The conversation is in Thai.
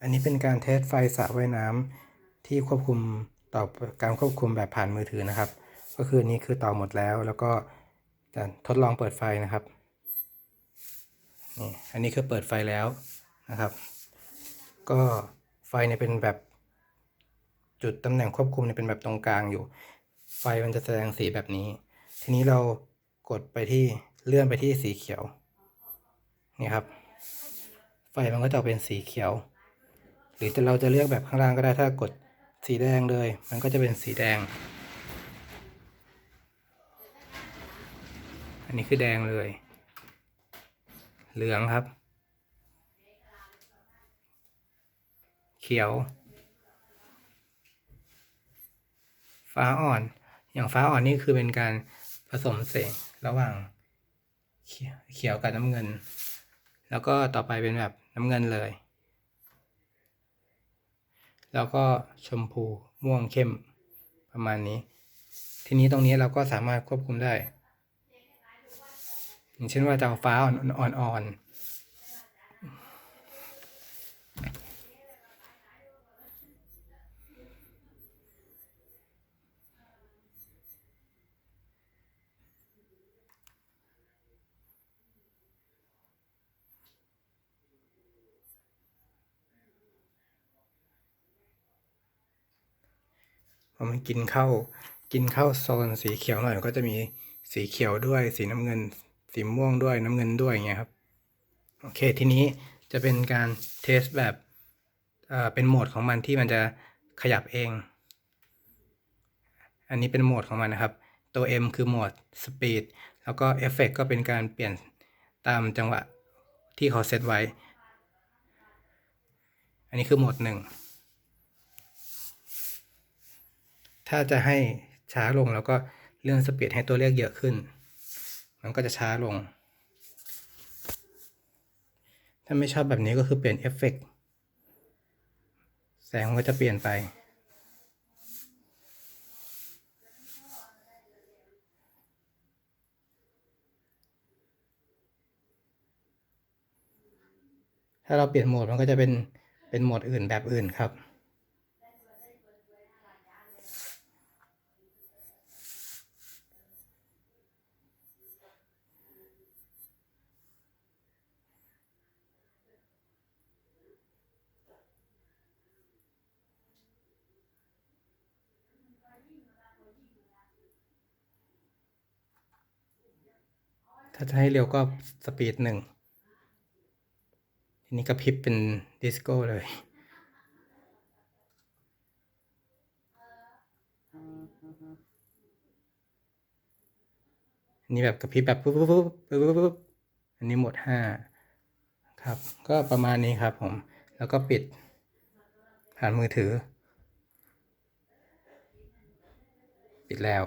อันนี้เป็นการเทสไฟสระว่ายน้ำที่ควบคุมต่อการควบคุมแบบผ่านมือถือนะครับ ก็คืออันนี้คือต่อหมดแล้ว แล้วก็จะทดลองเปิดไฟนะครับนี่อันนี้คือเปิดไฟแล้วนะครับ ก็ไฟเนี่ยเป็นแบบจุดตำแหน่งควบคุมเนี่ยเป็นแบบตรงกลางอยู่ ไฟมันจะแสดงสีแบบนี้ ทีนี้เรากดไปที่เลื่อนไปที่สีเขียวนี่ครับ ไฟมันก็จะเป็นสีเขียว หรือจะเราจะเลือกแบบข้างล่างก็ได้ถ้ากดสีแดงเลย มันก็จะเป็นสีแดง อันนี้คือแดงเลย เหลืองครับ เขียว ฟ้าอ่อน อย่างฟ้าอ่อนนี่คือเป็นการผสมแสงระหว่างเขียวเขียวกับน้ำเงิน แล้วก็ต่อไปเป็นแบบน้ำเงินเลย แล้วก็ชมพูม่วงเข้มประมาณนี้ ทีนี้ตรงนี้เราก็สามารถควบคุมได้ อย่างเช่นว่าจะเอาฟ้าอ่อนอ่ พอมันกินเข้ากินเข้าโซนสีเขียวหน่อยก็จะมีสีเขียวด้วย สีน้ำเงิน สีม่วงด้วยน้ำเงินด้วยอย่างเงี้ยครับโอเคทีนี้จะเป็นการเทสแบบเอ่อเป็นโหมดของมันที่มันจะขยับเอง อันนี้เป็นโหมดของมันนะครับ ตัว M คือโหมด Speed แล้วก็เอฟเฟกก็เป็นการเปลี่ยนตามจังหวะที่เขาเซตไว้ อันนี้คือโหมดหนึ่ง ถ้าจะให้ช้าลงแล้วก็เลื่อนสปีดให้ตัวเลขเยอะขึ้น มันก็จะช้าลง ถ้าไม่ชอบแบบนี้ก็คือเปลี่ยนเอฟเฟกต์แสงมันก็จะเปลี่ยนไป ถ้าเราเปลี่ยนโหมดมันก็จะเป็นเป็นโหมดอื่นแบบอื่นครับ ถ้าจะให้เร็วก็สปีดหนึ่งทีนี้กระพริบเป็นดิสโก้เลย อันนี้แบบกระพริบแบบปุ๊บปุ๊บปุ๊บปุ๊บปุ๊บอันนี้หมดห้าครับ ก็ประมาณนี้ครับผม แล้วก็ปิดผ่านมือถือ ปิดแล้ว